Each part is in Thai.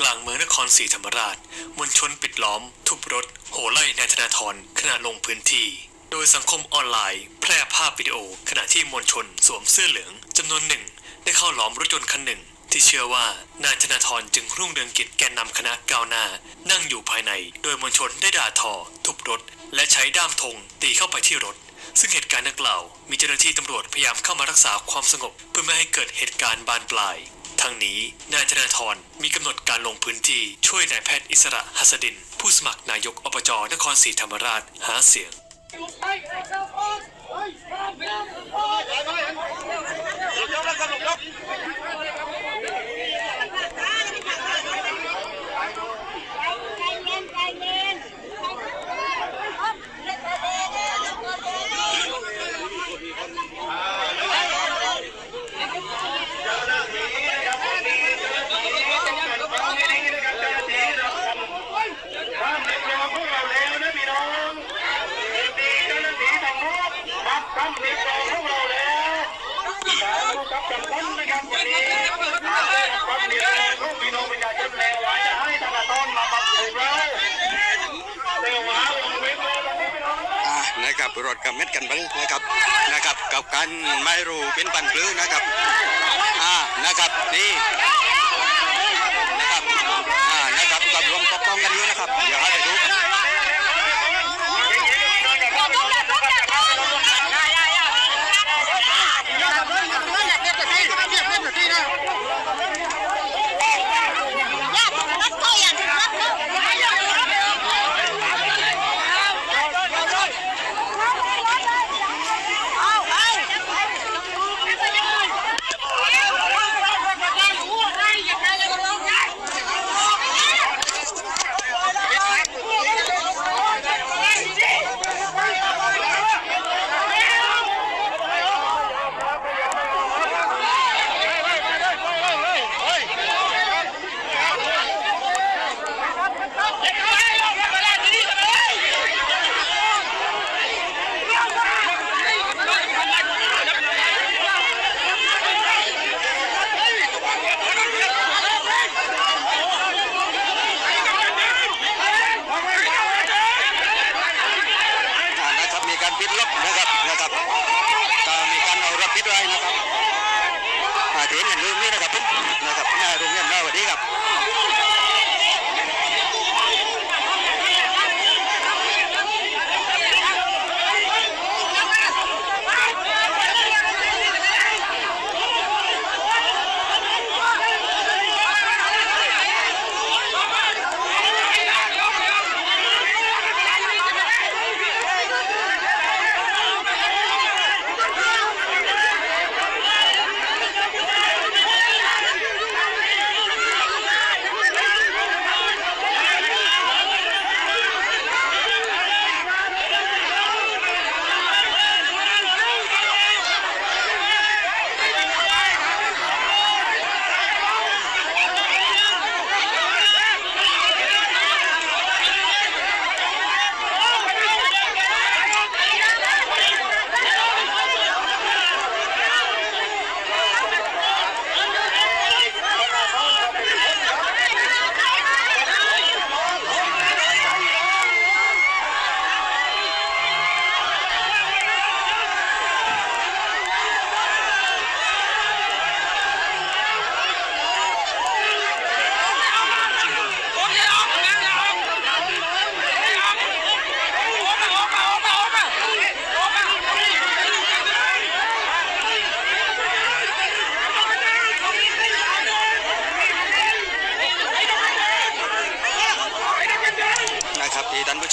กลางเมืองนครศรีธรรมราช มวลชนปิดล้อม ทุบรถ โห่ไล่นายธนาธรขณะลงพื้นที่ โดยสังคมออนไลน์ แพร่ภาพวิดีโอ ขณะที่มวลชนสวมเสื้อเหลืองจำนวนหนึ่ง ได้เข้าล้อมรถยนต์คันหนึ่ง ที่เชื่อว่านายธนาธรจึงรุ่งเรืองกิจแกนนำคณะก้าวหน้า นั่งอยู่ภายใน โดยมวลชนได้ด่าทอ ทุบรถ และใช้ด้ามธงตีเข้าไปที่รถซึ่งเหตุการณ์ดังกล่าว มีเจ้าหน้าที่ตำรวจพยายามเข้ามารักษาความสงบ เพื่อไม่ให้เกิดเหตุการณ์บานปลาย ทั้งนี้ นายธนาธรมีกำหนดการลงพื้นที่ช่วยนายแพทย์อิสระหัสดิน ผู้สมัครนายกอบจนครศรีธรรมราชหาเสียงใจเย็นใจเย็นความเด็กน้องพวกเราแล้วนะพี่น้องดีเจ้าหน้าที่ตำรวจ รับคำเรียกร้องพวกเราแล้วการรู้กับกันพ้นนะครับวันนี้ความเดือดร้อนของพี่น้องประชาชนแล้วว่าจะให้ธนาคารมาปรับปรุงเราเร็วมาลงเว็บเลยนะพี่นะครับรถกับเม็ดกันบ้างนะครับนะครับกับการไม่รู้เป็นปันปลื้นะครับอ่านะครับนี่นะครับอ่านะครับกับรวมปกป้องกันอยู่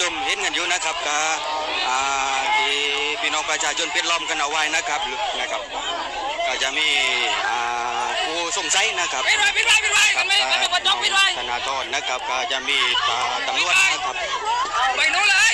ชมเห็นกันอยู่นะครับก็อ่าที่พี่น้องประชาชนปิดล้อมกันเอาไว้นะครับนะครับก็จะมีอ่าผู้สงสัยนะครับปิดไว้ปิดไว้ปิดไว้ครัมันไม่มันไม่ควรจบปิดไว้ธนาธรนะครับก็จะมีอ่าตำรวจนะครับไปนู้นเลย